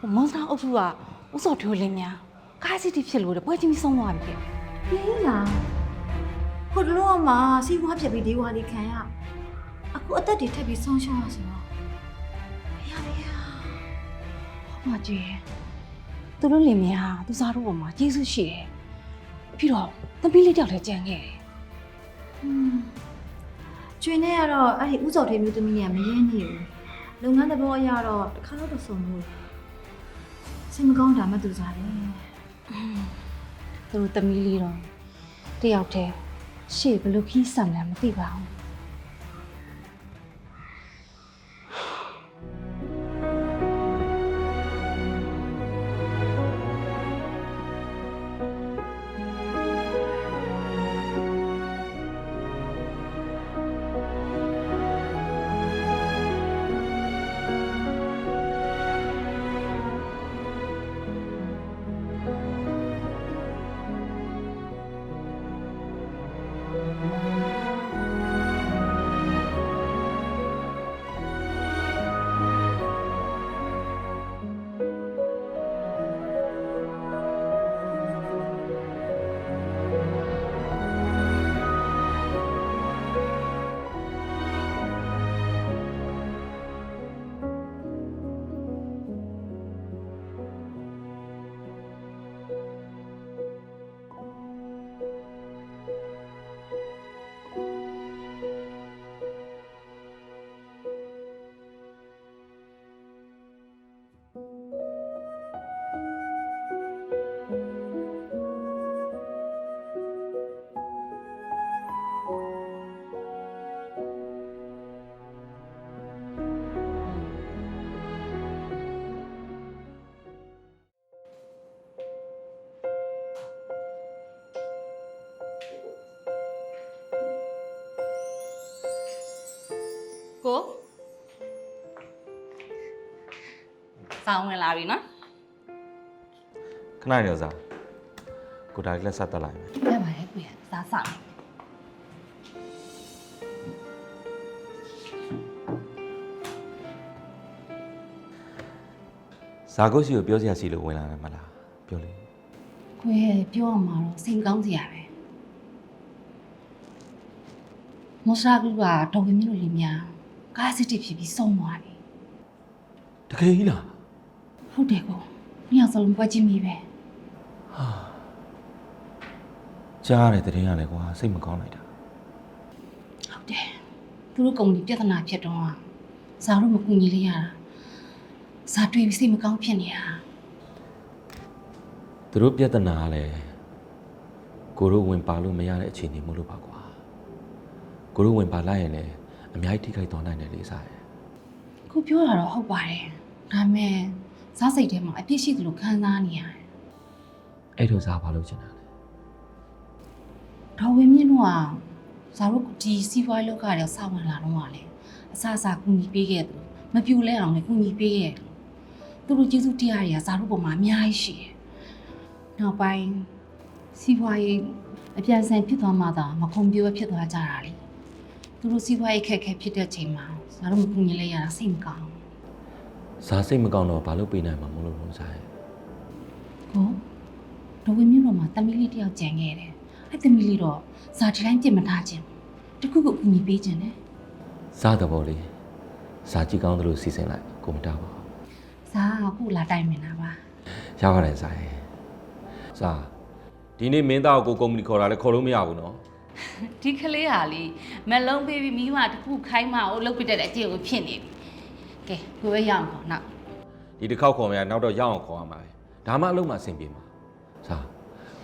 ဟိုမွန်စတာအုပ်စုကဥစော်ထိုးလင်းများကားစီတီဖြစ်လို့တဲ့ပွဲချင်းပြီးဆုံးသွားပြီတဲ့ဟင်းလားဟိုတလုံးကမှစီးပွားပြက်ပြီးဒေဝါလီခံရအခုအသက်တွေထပ်ပြီးဆုံးရှုံးရဆိုတော့ဘယ်ရလဲဟောကြည့်သူတို့လင်းများသူစားတို့ပေါ်မှာကျေးဇူးရှိတယ်ပြီးတော့သမီးလေးတယောက်လည်းကြံခဲ့တယ်อืมကျွင်းနေရတော့အဲ့ဒီဥစော်ထေမျိုးသမီးကမရင်းနေဘူးလုပ်ငန်းသဘောအရတော့တစ်ခါတော့တော့ဆုံးလို့ စိတ်မကောင်းတာမှသူစားတယ်သူတို့သမီးလေးတော့တယောက်တည်းရှေ့ဘယ်လိုခီးဆန်လဲမသိပါဘူး ကို စောင်းဝင်လာပြီနော်ခဏနေစားကိုဒါလေးလက်ဆက်တက်လိုက်မယ်ရပါတယ်ကိုရစားစားလိုက်ဇာကုတ်စီကိုပြောစရာစီလို့ဝင်လာတယ်မလားပြောလေကိုရပြောရမှာတော့စိတ်ကောင်းစရာပဲမော်စရာကလူကတော်ကင်းမျိုးလေးများကားစစ်တီဖြစ်ပြီးဆုံးသွားပြီတကယ်ကြီးလား ဟုတ်တယ်ကိုမြောက်စလုံးပွဲကြည့်မိပဲကြားရတယ်တရင်ရတယ်ကွာစိတ်မကောင်းလိုက်တာဟုတ်တယ်သူတို့ကုမ္ပဏီပြဿနာဖြစ်တော့ဇာတို့မကူညီလေးရတာဇာတွေ့ပြီးစိတ်မကောင်းဖြစ်နေတာသူတို့ပြဿနာကလည်းကိုတို့ဝင်ပါလို့မရတဲ့အခြေအနေမို့လို့ပါကွာကိုတို့ဝင်ပါလိုက်ရင်လည်းအများကြီးထိခိုက်သွားနိုင်တယ်လေစားရယ်ကိုပြောတာတော့ဟုတ်ပါတယ်ဒါပေမဲ့ ဇာစိတ်ထဲမှာအပြစ်ရှိသလိုခံစားနေရတယ်အဲ့တော့ဇာဘာလို့ချင်တာလဲတော်ဝင်မြင့်တို့ကဇာတို့ဒီစီးပွားရေးလောကတွေစဝင်လာတော့ကလေအစအစကူညီပေးခဲ့တယ်မပြူလဲအောင်လည်းကူညီပေးခဲ့တယ်သူတို့ကျေးဇူးတရားတွေကဇာတို့ပေါ်မှာအများကြီးရှိတယ်နောက်ပိုင်းစီးပွားရေးအပြန်ဆန်ဖြစ်သွားမှသာမခုံပြိုးဖြစ်သွားကြတာလေသူတို့စီးပွားရေးခက်ခဲဖြစ်တဲ့ချိန်မှာဇာတို့မကူညီလဲရတာစိတ်မကောင်း ဇာစိတ်မကောင်းတော့ဘာလို့ပေးနိုင်မှာမလို့လို့စားရယ်ကိုတော်ဝင်မြင့်တို့မှာတမီးလေးတယောက်ကြံခဲ့တယ်အဲ့တမီးလေးတော့ဇာဒီတိုင်းပြင်မထားခြင်းတခုခုကူညီပေးခြင်းနဲ့ဇာတဲ့ဘောလေးဇာကြည့်ကောင်းသလိုစီစဉ်လိုက်ကိုမတားပါဘူးဇာကခုလာတိုင်မင်တာပါရောက်ရတယ်ဇာရယ်ဇာဒီနေ့မင်းသားကိုကိုကုမ္ပဏီခေါ်တာလည်းခေါ်လို့မရဘူးနော်ဒီကလေးဟာလေမလုံးပေးပြီးမိမတစ်ခုခိုင်းမအောင်လုပ်ပြတဲ့အကျင့်ကိုဖြစ်နေပြီ ကဲကိုပဲရအောင်ခေါ်နောက်ဒီတစ်ခေါက်ခေါ်မရနောက်တော့ရအောင်ခေါ်ရမှာပဲဒါမှအလုံးမှအဆင်ပြေမှာဇာ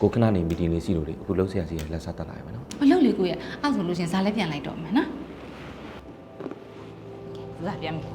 ကိုခဏနေမီတင်လေးစီလို့လေအခုလုံးဆရာစီရဲ့လက်ဆက်တက်လာရမယ်နော်မလုပ်လေကိုရအဲ့ဆိုလို့ရှရင်ဇာလည်းပြန်လိုက်တော့မယ်နော်ကဲဇာပြန်ပြီ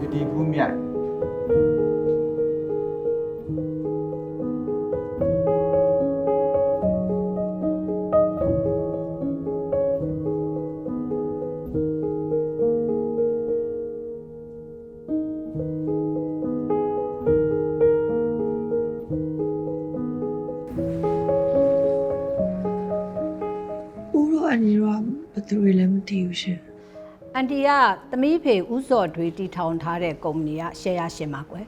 ဒီဒီကူးမြတ်ဦးတော့အန်ဒီတော့ဘယ်သူတွေလည်းမသိဘူးရှင် အန်တီကသမီးဖေဥစော်တွေတီထောင်ထားတဲ့ကုမ္ပဏီကရှယ်ယာရှင်ပါကွယ်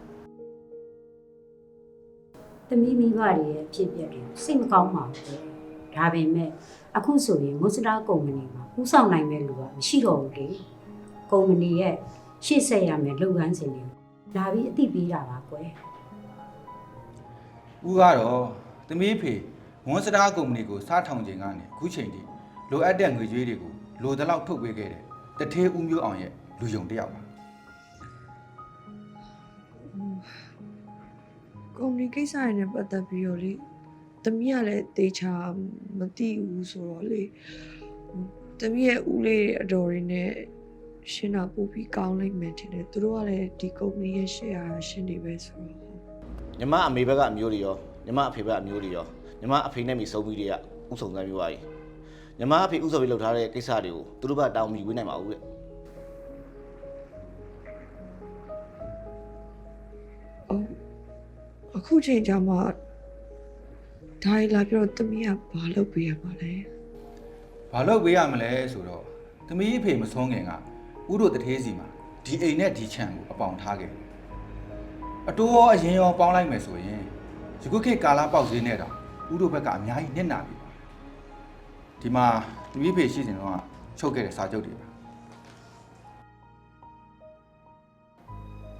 သမီးမိဘတွေရဲ့အဖြစ်အပျက်တွေစိတ်မကောင်းပါဘူး။ဒါပေမဲ့အခုဆိုရင်မွတ်စတာကုမ္ပဏီမှာဥဆောင်နိုင်မဲ့လူကမရှိတော့ဘူးလေ။ကုမ္ပဏီရဲ့ရှေ့ဆက်ရမယ့်လုပ်ငန်းစဉ်တွေလာပြီးအသိပေးတာပါကွယ်ဦးကတော့သမီးဖေမွန်စတာကုမ္ပဏီကိုစားထောင်ခြင်းကနေအခုချိန်ထိလိုအပ်တဲ့ငွေကြေးတွေကိုလိုသလောက်ထုတ်ပေးခဲ့တဲ့ တထေးဦးမျိုးအောင်ရဲ့လူယုံတစ်ယောက်ပါ ကုမ္ပဏီကိစ္စရင်းနဲ့ပတ်သက်ပြီးတော့လေသမီးကလည်းတေချာမသိဘူးဆိုတော့လေသမီးရဲ့ဦးလေးအတော်ရင်းနဲ့ရှင်းတာပို့ပြီးကောင်းလိမ့်မယ်ထင်တယ်သူတို့ကလည်းဒီကုမ္ပဏီရဲ့ share ရှင်းနေပဲဆိုတော့ညီမအမေဘက်ကအမျိုးတွေရောညီမအဖေဘက်အမျိုးတွေရောညီမအဖေနဲ့မိဆုံးပြီးတွေကဥဆောင်စမ်းမျိုးပါကြီး ညီမအဖေဥဆောင်ပြီးလှုပ်ထားတဲ့ကိစ္စတွေကိုသူတို့ဘက်တောင်းပြီးဝေးနိုင်ပါဘူးတဲ့အော်အခုချိန်ကျမှဒါရီလာပြောတော့သမီးကဘာလုပ်ပေးရမှာလဲဘာလို့ပေးရမလဲဆိုတော့သမီးဖေမဆုံးခင်ကဦးတို့တထေးစီမှာဒီအိမ်နဲ့ဒီခြံကိုအပေါင်ထားခဲ့တယ်အတိုးရောအရင်ရောပေါင်းလိုက်မယ်ဆိုရင်ဒီခုခေတ်ကာလပေါက်ဈေးနဲ့တော့ဦးတို့ဘက်ကအများကြီးနစ်နာပြီပါ ဒီမှာသမီးဖေရှိစဉ်တော့ချုပ်ခဲ့တဲ့စာချုပ်တွေပါ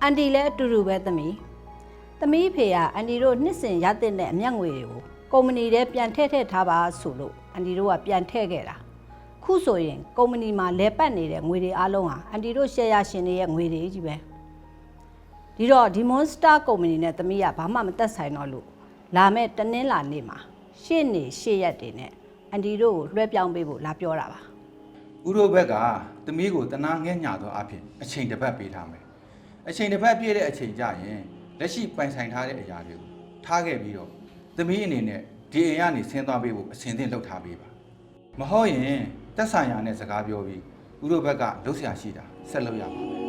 အန်တီလည်းအတူတူပဲသမီးသမီးဖေကအန်တီတို့နှစ်စဉ်ရတဲ့တဲ့အမျက်ငွေတွေကိုကုမ္ပဏီထဲပြန်ထည့်ထည့်ထားပါဆိုလို့အန်တီတို့ကပြန်ထည့်ခဲ့တာခုဆိုရင်ကုမ္ပဏီမှာလဲပတ်နေတဲ့ငွေတွေအားလုံးဟာအန်တီတို့ရှယ်ယာရှင်တွေရဲ့ငွေတွေကြီးပဲဒီတော့ဒီ Monster ကုမ္ပဏီနဲ့သမီးကဘာမှမသက်ဆိုင်တော့လို့လာမဲ့တနင်္လာနေ့မှာရှေ့နေရှေ့ရက်တွေနဲ့ အန်တီတို့ကိုလွှဲပြောင်းပေးဖို့လာပြောတာပါဥရောဘက်ကသမီးကိုတနာငဲ့ညာသောအဖြစ်အချိန်တစ်ပတ်ပေးထားမယ်အချိန်တစ်ပတ်ပြည့်တဲ့အချိန်ကြရင်လက်ရှိပိုင်ဆိုင်ထားတဲ့အရာတွေကိုထားခဲ့ပြီးတော့သမီးအနေနဲ့ဒီအိမ်ကနေဆင်းသွားပေးဖို့အစဉ်သင့်လုပ်ထားပေးပါမဟုတ်ရင်တက်ဆိုင်ရာနဲ့စကားပြောပြီးဥရောဘက်ကလှုပ်ရှားရှိတာဆက်လုပ်ရပါမယ်